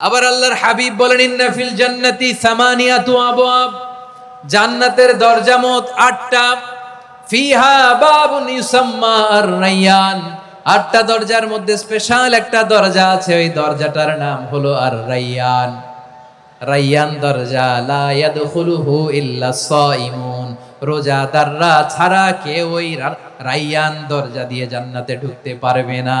আবার আল্লাহর হাবিব বলেন, ইন্না ফিল জান্নাতি সামানিয়াতু আবওয়াব। জান্নাতের দরজা মোট আটটা। ফিহা বাবুন ইউসাম্মা আর রাইয়ান আটটা দরজার মধ্যে স্পেশাল একটা দরজা আছে, ওই দরজাটার নাম হলো আর রাইয়ান রাইয়ান দরজা, লা ইয়াদখুলুহু ইল্লা সাইমুন। রোজাদাররা ছাড়া কেউ ওই রাইয়ান দরজা দিয়ে জান্নাতে ঢুকতে পারবে না।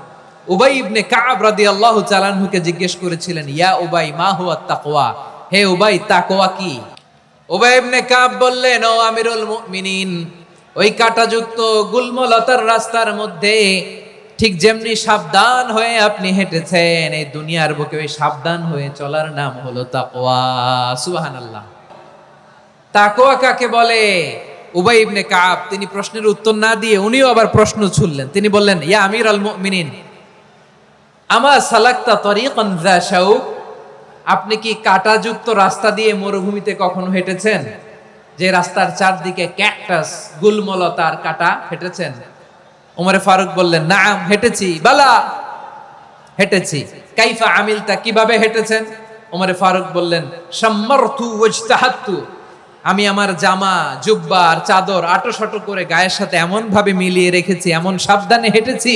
উবাই ইবনে কাব রাদিয়াল্লাহু তাআলা আনহুকে জিজ্ঞেস করেছিলেন, ইয়া উবাই, মা হুয়া তাকওয়া? হে উবাই, তাকওয়া কি? উবাই ইবনে কাব বললেন, ও আমিরুল মুমিনিন, ওই কাঁটাযুক্ত গুলমলতার রাস্তার মধ্যে ঠিক যেমনি সাবধান হয়ে আপনি হেঁটেছেন, এই দুনিয়ার বুকে ওই সাবধান হয়ে চলার নাম হলো তাকওয়া। সুবহানাল্লাহ। তাকওয়া কাকে বলে? উবাই ইবনে কাব, তিনি প্রশ্নের উত্তর না দিয়ে উনিও আবার প্রশ্ন ছুড়লেন। তিনি বললেন, ইয়া আমির আল মুমিনিন আমা সালাক্তা তরিকান শাউক আপনি কি কাঁটাযুক্ত রাস্তা দিয়ে মরুভূমিতে কখনো হেঁটেছেন? যে রাস্তার চারদিকে ক্যাকটাস গুলমলতার কাটা হেঁটেছেন ওমরে ফারুক বললেন না হেঁটেছি। বালা, হেঁটেছি। কাইফা আমিলতা, কীভাবে হেঁটেছেন? ওমরে ফারুক বললেন, সাম্মারতু ওয়াজতাহাত্তু। আমি আমার জামা, জুব্বা আর চাদর আটো শটো করে গায়ের সাথে এমন ভাবে মিলিয়ে রেখেছি, এমন সাবধানে হেঁটেছি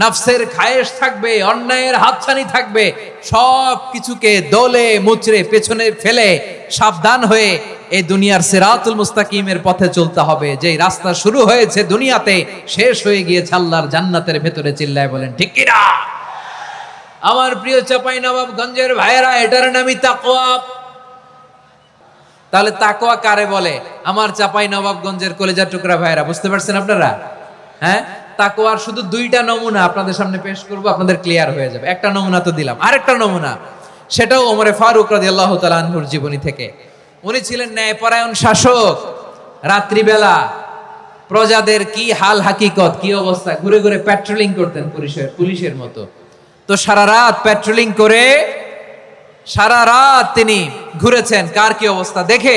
নাফসের খায়েশ থাকবে, অন্যায়ের হাতছানি থাকবে, সব কিছুকে দোলে, মুচড়ে, পেছনে ফেলে সাবধান হয়ে এই দুনিয়ার সিরাতুল মুস্তাকিমের পথে চলতে হবে। যে রাস্তা শুরু হয়েছে দুনিয়াতে, শেষ হয়ে গিয়েছে আল্লাহর জান্নাতের ভেতরে চিল্লায় বলেন, ঠিক কিনা? আমার প্রিয় চাপাই নবাবগঞ্জের ভাইয়েরা, এটার নামই তাকওয়া। তাহলে তাকোয়া কারে বলে? আমার চাপাই নবাবগঞ্জের কলেজার টুকরা ভাইরা বুঝতে পারছেন আপনারা? হ্যাঁ? তাকোয়ার শুধু দুইটা নমুনা আপনাদের সামনে পেশ করব, আপনাদের ক্লিয়ার হয়ে যাবে। একটা নমুনা তো দিলাম। আরেকটা নমুনা, সেটাও ওমরে ফারুক রাদিয়াল্লাহু তাআলা আনহুর জীবনী থেকে। উনি ছিলেন ন্যায়পরায়ণ শাসক। রাত্রিবেলা প্রজাদের কি হাল হাকিকত, কি অবস্থা? ঘুরে ঘুরে প্যাট্রোলিং করতেন পুলিশের পুলিশের মতো। তো সারা রাত প্যাট্রোলিং করে সারা রাত তিনি ঘুরেছেন। কার কি অবস্থা? দেখে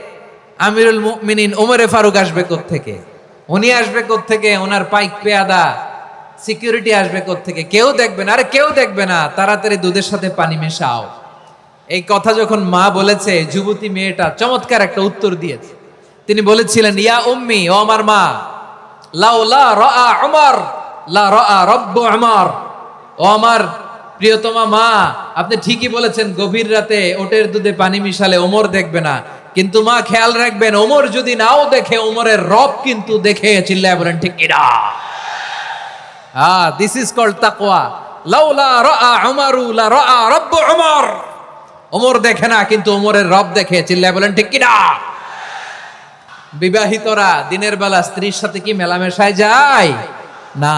আমিরুল মুমিনিন ওমরে ফারুক আসবে থেকে উনি আসবে থেকে ওনার পাইক পেয়াদা, সিকিউরিটি আসবে থেকে কেউ দেখবে না, আরে কেউ দেখবে না। তাড়াতাড়ি দুধের সাথে পানি মেশাও। এই কথা যখন মা বলেছে, যুবতী মেয়েটা চমৎকার একটা উত্তর দিয়েছে। তিনি বলেছিলেন, ইয়া উম্মি, ও আমার মা, লাউ লা রাআ উমর, লা রাআ রব্বু উমর। ও আমার প্রিয়তমা মা, আপনি ঠিকই বলেছেন, গভীর রাতে ওটের দুধে পানি মিশালে ওমর দেখবে না। কিন্তু মা খেয়াল রাখবেন ওমর যদি নাও দেখে ওমরের রব কিন্তু দেখে চিল্লায় বলেন ঠিক কিনা Ah, this is called taqwa. লাউলা রাআ উমারু লা রাআ রাব্বু উমর। ওমর দেখে না কিন্তু ওমরের রব দেখে চিল্লায় বলেন ঠিক কিনা বিবাহিতরা দিনের বেলা স্ত্রীর সাথে কি মেলামেশায় যায়? না।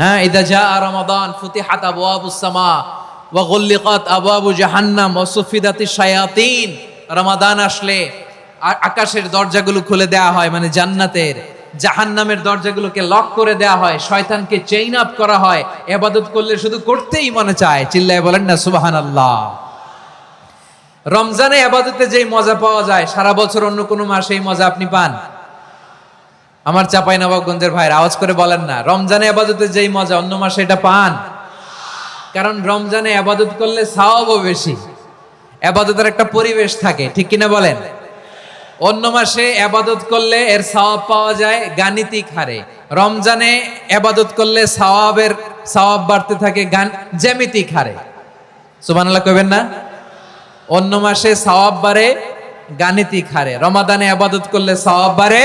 হ্যাঁ ইদা যা রমাদান ফুতিহাত আবওয়াবুস সামা ওয়া গুল্লিকাত আবওয়াবু জাহান্নাম ওয়া সুফিদাতিশ শায়াতিন। রমাদান আসলে আকাশের দরজাগুলো খুলে দেয়া হয় মানে জান্নাতের, জাহান্নামের দরজাগুলোকে লক করে দেয়া হয়, শয়তানকে চেইন আপ করা হয় এবাদত করলে শুধু করতেই মনে চায়, চিল্লায় বলেন না সুবাহান আল্লাহ রমজানে আবাদতে যেই মজা পাওয়া যায়, সারা বছর অন্য কোনো মাসে এই মজা আপনি পান। আমার চাপাই নবাবগঞ্জের ভাইয়ের আওয়াজ করে বলেন না, রমজানে আবাদতে যেই মজা, অন্য মাসে এটা পান। কারণ রমজানে আবাদত করলে সাওয়াবও বেশি। আবাদতের একটা পরিবেশ থাকে, ঠিক কিনা বলেন? অন্য মাসে আবাদত করলে এর সওয়াব পাওয়া যায় গাণিতিক হারে। রমজানে আবাদত করলে সওয়াবের সওয়াব বাড়তে থাকে গান, জ্যামিতিক হারে। সুবহানাল্লাহ কইবেন না? অন্য মাসে সওয়াব বাড়ে গাণিতিক হারে। রমাদানে আবাদত করলে সওয়াব বাড়ে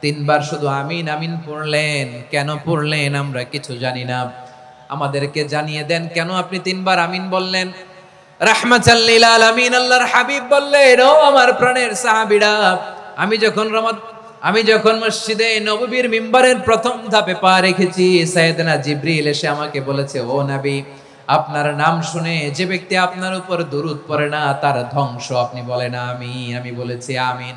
তিনবার শুধু আমিন আমিন পড়লেন। কেন পড়লেন আমরা কিছু জানি না। আমাদেরকে জানিয়ে দেন, কেন আপনি তিনবার আমিন বললেন? আল্লাহর হাবিব বললেন, ও আমার আমি যখন আমি যখন মসজিদে প্রথম ধাপে পা রেখেছি এসে আমাকে বলেছে, ও নবী, আপনার নাম শুনে যে ব্যক্তি আপনার উপর দুরুদ পড়ে না, তার ধ্বংস আপনি বলেন আমি আমি বলেছি, আমিন।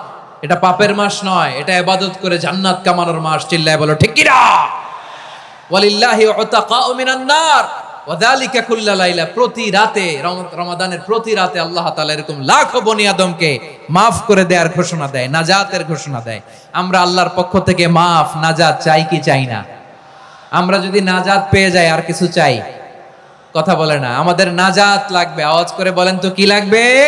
এটা পাপের মাস নয়, এটা এবাদত করে জান্নাত কামানোর মাস, চিল্লায় বলো, ঠিক কিনা? ওয়ালিল্লাহি উতাকাউ মিনান ওয়াদালিকা কুল্লা লাইলা, প্রতি রাতে, রম- রমাদানের প্রতি রাতে আল্লাহ তাআলা এরকম লাখো বনি আদমকে মাফ করে দেওয়ার ঘোষণা দেয়, নাজাতের ঘোষণা দেয়। আমরা আল্লাহর পক্ষ থেকে মাফ, নাজাত চাই কি চাই না? আমরা যদি নাজাত পেয়ে যাই, আর কিছু চাই? কথা বলে না, আমাদের নাজাত লাগবে, আওয়াজ করে বলেন তো কি লাগবে?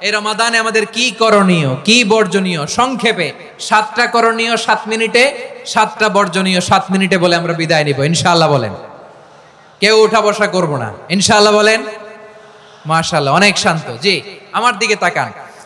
এই রমাদানে আমাদের কি করণীয়, কি বর্জনীয়? সংক্ষেপে, সাতটা করণীয় সাত মিনিটে, সাতটা বর্জনীয় সাত মিনিটে বলে আমরা বিদায় নিব ইনশাল্লাহ বলেন। কেউ উঠা বসা করব না ইনশাল্লাহ বলেন? মাশাল্লাহ অনেক শান্ত, জি, আমার দিকে তাকান।